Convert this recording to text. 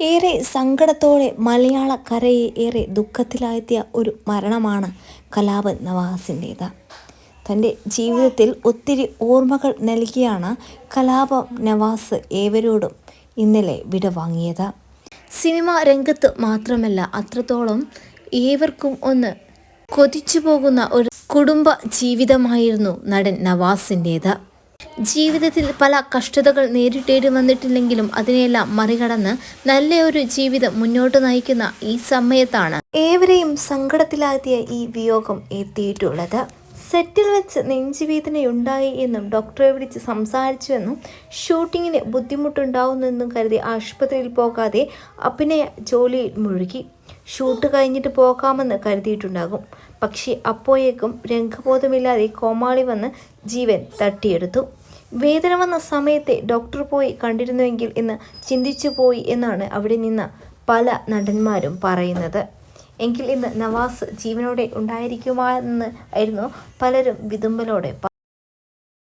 ഏറെ സങ്കടത്തോടെ മലയാള കരയെ ഏറെ ദുഃഖത്തിലാഴ്ത്തിയ ഒരു മരണമാണ് കലാപൻ നവാസിന്റേത്. തന്റെ ജീവിതത്തിൽ ഒത്തിരി ഓർമ്മകൾ നൽകിയാണ് കലാപം നവാസ് ഏവരോടും ഇന്നലെ വിടവാങ്ങിയത് സിനിമ രംഗത്ത് മാത്രമല്ല അത്രത്തോളം ഏവർക്കും ഒന്ന് കൊതിച്ചു പോകുന്ന ഒരു കുടുംബ ജീവിതമായിരുന്നു നടൻ നവാസിന്റേത്. ജീവിതത്തിൽ പല കഷ്ടതകൾ നേരിട്ടേണ്ടി വന്നിട്ടില്ലെങ്കിലും അതിനെല്ലാം മറികടന്ന് നല്ല ഒരു ജീവിതം മുന്നോട്ട് നയിക്കുന്ന ഈ സമയത്താണ്. ഏവരെയും സങ്കടത്തിലാക്കിയ ഈ വിയോഗം എത്തിയിട്ടുള്ളത്. സെറ്റിൽ വെച്ച് നെഞ്ചുവേദനയുണ്ടായി എന്നും ഡോക്ടറെ വിളിച്ച് സംസാരിച്ചുവെന്നും ഷൂട്ടിങ്ങിന് ബുദ്ധിമുട്ടുണ്ടാവുന്നെന്നും കരുതി ആശുപത്രിയിൽ പോകാതെ അഭിനയ ജോലിയിൽ മുഴുകി. ഷൂട്ട് കഴിഞ്ഞിട്ട് പോകാമെന്ന് കരുതിയിട്ടുണ്ടാകും. പക്ഷേ അപ്പോഴേക്കും രംഗബോധമില്ലാതെ കോമാളി വന്ന് ജീവൻ തട്ടിയെടുത്തു. വേദന വന്ന സമയത്തെ ഡോക്ടർ പോയി കണ്ടിരുന്നുവെങ്കിൽ എന്ന് ചിന്തിച്ചു പോയി എന്നാണ് അവിടെ നിന്ന് പല നടന്മാരും പറയുന്നത്. എങ്കിൽ ഇന്ന് നവാസ് ജീവനോടെ ഉണ്ടായിരിക്കുമായിരുന്നു ആയിരുന്നു പലരും വിതുമ്പലോടെ